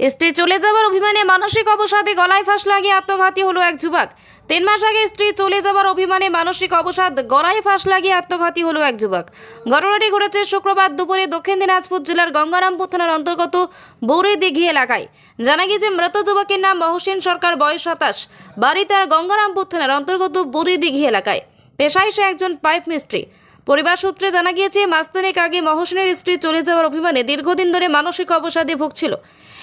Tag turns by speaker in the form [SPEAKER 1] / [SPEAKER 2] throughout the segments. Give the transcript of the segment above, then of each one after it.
[SPEAKER 1] স্ত্রী চলে যাওয়ার অভিমানে মানসিক অবসাদে গলায় ফাঁস লাগিয়ে আত্মঘাতী হলো এক যুবক। তিন মাস আগে স্ত্রী চলে যাওয়ার অভিমানে মানসিক অবসাদ, গলায় ফাঁস লাগিয়ে আত্মঘাতী হলো এক যুবক। ঘটনাটি ঘটেছে শুক্রবার দুপুরে দক্ষিণ দিনাজপুর জেলার গঙ্গারামপুর থানার অন্তর্গত বৌরি দিঘি এলাকায়। জানা গিয়েছে, মৃত যুবকের নাম মহসিন সরকার, বয়স সাতাশ। বাড়ি তার গঙ্গারামপুর থানার অন্তর্গত বুড়ি দিঘি এলাকায়। পেশায় সে একজন পাইপ মিস্ত্রি। পরিবার সূত্রে জানা গিয়েছে মাসখানেক আগে মহসিনের স্ত্রী চলে যাওয়ার অভিমানে দীর্ঘদিন ধরে মানসিক অবসাদে ভুগছিল।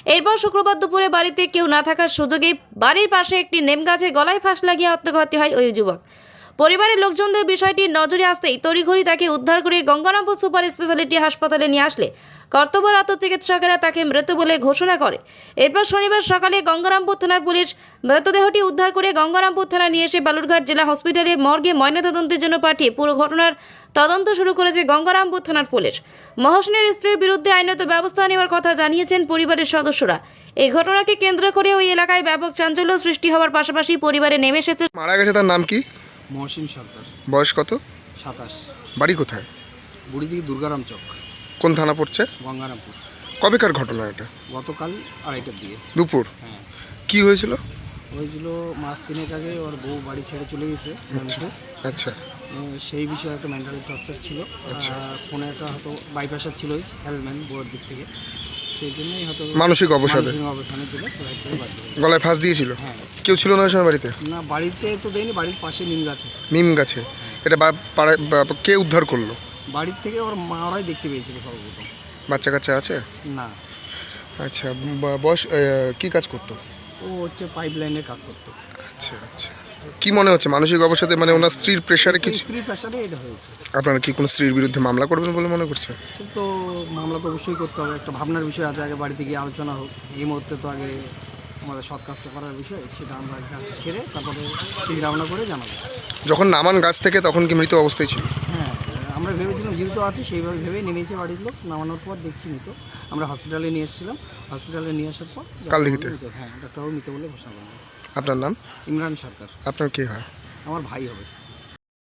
[SPEAKER 1] এরপর শুক্রবার দুপুরে বাড়িতে কেউ না থাকার সুযোগে বাড়ির পাশে একটি নেম গাছে গলায় ফাঁস লাগিয়ে আত্মঘাতী হয় ওই যুবক। পরিবারের লোকজনদের বিষয়টি নজরে আসতেই তড়িঘড়ি তাকে উদ্ধার করে গঙ্গারামপুর সুপার স্পেশালিটি হাসপাতালে নিয়ে আসলে। কর্তব্যরত চিকিৎসকেরা তাকে মৃত বলে ঘোষণা করে। এরপর শনিবার সকালে গঙ্গারামপুর থানার পুলিশ মৃতদেহটি উদ্ধার করে গঙ্গারামপুর থানা নিয়ে এসে বালুরঘাট জেলা হসপিটালে মর্গে ময়নাতদন্তের জন্য পাঠিয়ে পুরো ঘটনার তদন্ত শুরু করেছে গঙ্গারামপুর থানার পুলিশ। মহসিনের স্ত্রীর বিরুদ্ধে আইনত ব্যবস্থা নেওয়ার কথা জানিয়েছেন পরিবারের সদস্যরা। এই ঘটনাকে কেন্দ্র করে ওই এলাকায় ব্যাপক চাঞ্চল্য সৃষ্টি হওয়ার পাশাপাশি পরিবারে নেমে এসেছে।
[SPEAKER 2] মারা গেছে তার নাম কি?
[SPEAKER 3] মহসিন সরকার
[SPEAKER 2] বয়স কত?
[SPEAKER 3] সাতাশ।
[SPEAKER 2] বাড়ি কোথায়?
[SPEAKER 3] বুড়িদিঘি দুর্গারাম চক।
[SPEAKER 2] কোন থানা পড়ছে?
[SPEAKER 3] গঙ্গারামপুর।
[SPEAKER 2] কবেকার ঘটনা এটা?
[SPEAKER 3] গতকাল আড়াইটার দিকে।
[SPEAKER 2] দুপুর?
[SPEAKER 3] হ্যাঁ।
[SPEAKER 2] কি হয়েছিল?
[SPEAKER 3] হয়েছিল মাস তিনেক আগে ওর বউ বাড়ি ছেড়ে চলে গেছে মিসেস।
[SPEAKER 2] আচ্ছা।
[SPEAKER 3] সেই বিষয়ে একটা মেন্টালি টর্চার ছিল।
[SPEAKER 2] আচ্ছা।
[SPEAKER 3] আর ফোনে একটা হয়তো বাইপাসার ছিল হ্যাজম্যান বউয়ের দিক থেকে।
[SPEAKER 2] মানসিক অবসাদে। গলায় ফাঁস দিয়েছিল?
[SPEAKER 3] হ্যাঁ।
[SPEAKER 2] কেউ ছিল না ওই সময় বাড়িতে?
[SPEAKER 3] না বাড়িতে তো দেয়নি বাড়ির পাশে নিম গাছে।
[SPEAKER 2] নিম গাছে। এটা কে উদ্ধার করল?
[SPEAKER 3] বাড়ির থেকে ওর মারাই দেখতে পেয়েছিল সর্বপ্রথম।
[SPEAKER 2] বাচ্চা কাচ্চা আছে?
[SPEAKER 3] না।
[SPEAKER 2] আচ্ছা বয়স কি কাজ করতো?
[SPEAKER 3] ও হচ্ছে পাইপ লাইনের কাজ করতো।
[SPEAKER 2] আচ্ছা আচ্ছা। কি মনে হচ্ছে? মানসিক অবসাদে মানে ওনার স্ত্রীর প্রেশারে কিছু
[SPEAKER 3] স্ত্রীর প্রেশারে এটা হয়েছে।
[SPEAKER 2] আপনারা কি কোনো স্ত্রীর বিরুদ্ধে মামলা করবেন বলে মনে করছে
[SPEAKER 3] তো মামলা তো অবশ্যই করতে হবে। একটা ভাবনার বিষয় আছে আগে বাড়িতে গিয়ে আলোচনা হোক। এই মুহূর্তে তো আগে আমাদের সৎ কাজটা করার বিষয় সেটা আমরা কাজটা সেরে তারপরে চিন্তা ভাবনা করে জানাব।
[SPEAKER 2] যখন নামান গাছ থেকে তখন কি মৃত অবস্থায় ছিল?
[SPEAKER 3] হ্যাঁ আমরা ভেবেছিলাম জীবিত আছে সেইভাবে ভেবেই নেমেছে বাড়ির লোক। নামানোর পর দেখছি মৃত। আমরা হসপিটালে নিয়ে এসেছিলাম। হসপিটালে নিয়ে আসার পর
[SPEAKER 2] কাল
[SPEAKER 3] মৃত, হ্যাঁ ডাক্তারবাবু মৃত বলে ঘোষণা করলেন।
[SPEAKER 2] আপনার নাম?
[SPEAKER 3] ইমরান সরকার।
[SPEAKER 2] আপনার কে হয়?
[SPEAKER 3] আমার ভাই হবে।